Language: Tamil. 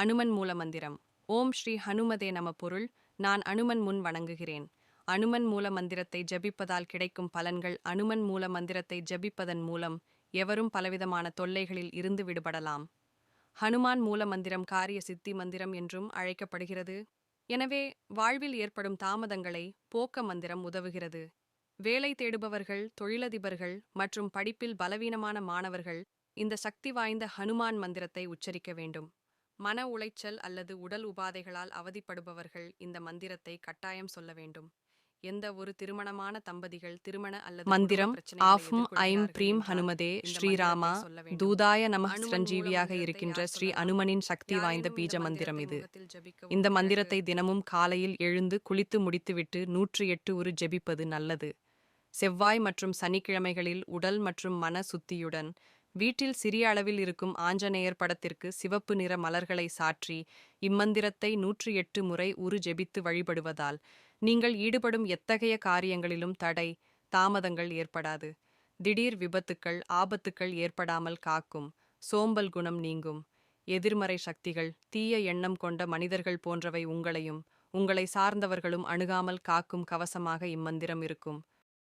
அனுமன் மூல மந்திரம் ஓம் ஸ்ரீ ஹனுமதே நம பொருள். நான் அனுமன் முன் வணங்குகிறேன். அனுமன் மூல மந்திரத்தை ஜபிப்பதால் கிடைக்கும் பலன்கள் அனுமன் மூல மந்திரத்தை ஜபிப்பதன் மூலம் எவரும் பலவிதமான தொல்லைகளில் இருந்து விடுபடலாம். ஹனுமான் மூல மந்திரம் காரிய சித்தி மந்திரம் என்றும் அழைக்கப்படுகிறது. எனவே வாழ்வில் ஏற்படும் தாமதங்களை போக்க மந்திரம் உதவுகிறது. வேலை தேடுபவர்கள் தொழிலதிபர்கள் மற்றும் படிப்பில் பலவீனமான மாணவர்கள் இந்த சக்தி வாய்ந்த ஹனுமான் மந்திரத்தை உச்சரிக்க வேண்டும். மன உளைச்சல் அல்லது உடல் உபாதைகளால் அவதிப்படுபவர்கள் இந்த மந்திரத்தை கட்டாயம் சொல்ல வேண்டும் எந்த ஒரு திருமணமான தம்பதிகள் திருமண அல்லது மந்திரம் ஆஃபும் ஐம் ப்ரீம் ஹனுமதே ஸ்ரீராமா. தூதாய நம மந்திரத்தை இருக்கின்ற ஸ்ரீ? அனுமனின் சக்தி வாய்ந்த பீஜ மந்திரம் இது இந்த மந்திரத்தை தினமும் காலையில் எழுந்து குளித்து முடித்துவிட்டு நூற்று எட்டு உரு ஜெபிப்பது நல்லது செவ்வாய் மற்றும் சனிக்கிழமைகளில் உடல் மற்றும் மன சுத்தியுடன் வீட்டில் சிறிய அளவில் இருக்கும் ஆஞ்சநேயர் படத்திற்கு சிவப்பு நிற மலர்களை சாற்றி இம்மந்திரத்தை நூற்றி எட்டு முறை உரு ஜெபித்து வழிபடுவதால் நீங்கள் ஈடுபடும் எத்தகைய காரியங்களிலும் தடை தாமதங்கள் ஏற்படாது. திடீர் விபத்துக்கள் ஆபத்துக்கள் ஏற்படாமல் காக்கும். சோம்பல் குணம் நீங்கும். எதிர்மறை சக்திகள் தீய எண்ணம் கொண்ட மனிதர்கள் போன்றவை உங்களையும் உங்களை சார்ந்தவர்களும் அணுகாமல் காக்கும் கவசமாக இம்மந்திரம் இருக்கும்.